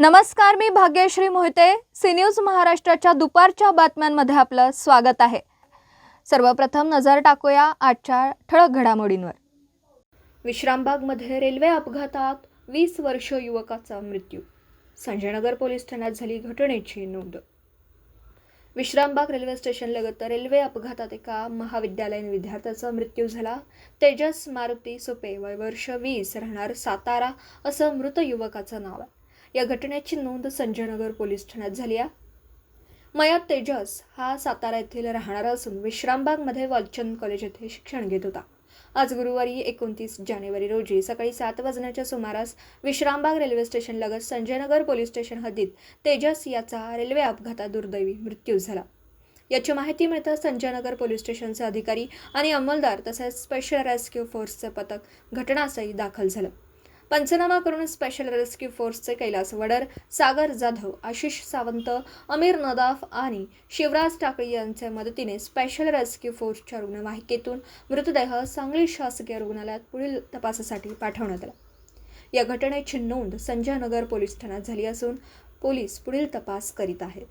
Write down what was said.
नमस्कार मी Bhagyashree Mohite. C news महाराष्ट्राच्या दुपारच्या बातम्यांमध्ये आपलं स्वागत आहे. सर्वप्रथम नजर टाकूया आजच्या ठळक घडामोडींवर. विश्रामबागमध्ये रेल्वे अपघातात वीस वर्ष युवकाचा मृत्यू. संजयनगर पोलीस ठाण्यात झाली घटनेची नोंद. विश्रामबाग रेल्वे स्टेशनलगत रेल्वे अपघातात एका महाविद्यालयीन विद्यार्थ्याचा मृत्यू झाला. तेजस मारुती सुपे वय वर्ष वीस राहणार सातारा असं मृत युवकाचं नाव आहे. या घटनेची नोंद संजयनगर पोलीस ठाण्यात झाली आहे. मयत तेजस हा सातारा येथील राहणारा असून विश्रामबागमध्ये वालचंद कॉलेज येथे शिक्षण घेत होता. आज गुरुवारी एकोणतीस जानेवारी रोजी सकाळी सात वाजण्याच्या सुमारास विश्रामबाग रेल्वे स्टेशनलगत संजयनगर पोलीस स्टेशन हद्दीत तेजस याचा रेल्वे अपघातात दुर्दैवी मृत्यू झाला. याची माहिती मिळताच संजयनगर पोलीस स्टेशनचे अधिकारी आणि अंमलदार तसेच स्पेशल रेस्क्यू फोर्सचे पथक घटनास्थळी दाखल झालं. पंचनामा करून स्पेशल रेस्क्यू फोर्सचे कैलास वडर सागर जाधव आशिष सावंत अमीर नदाफ आणि शिवराज ठाकरे यांच्या मदतीने स्पेशल रेस्क्यू फोर्सच्या रुग्णवाहिकेतून मृतदेह सांगली शासकीय रुग्णालयात पुढील तपासासाठी पाठवण्यात आला. या घटनेची नोंद संजयनगर पोलीस ठाण्यात झाली असून पोलीस पुढील तपास करीत आहेत.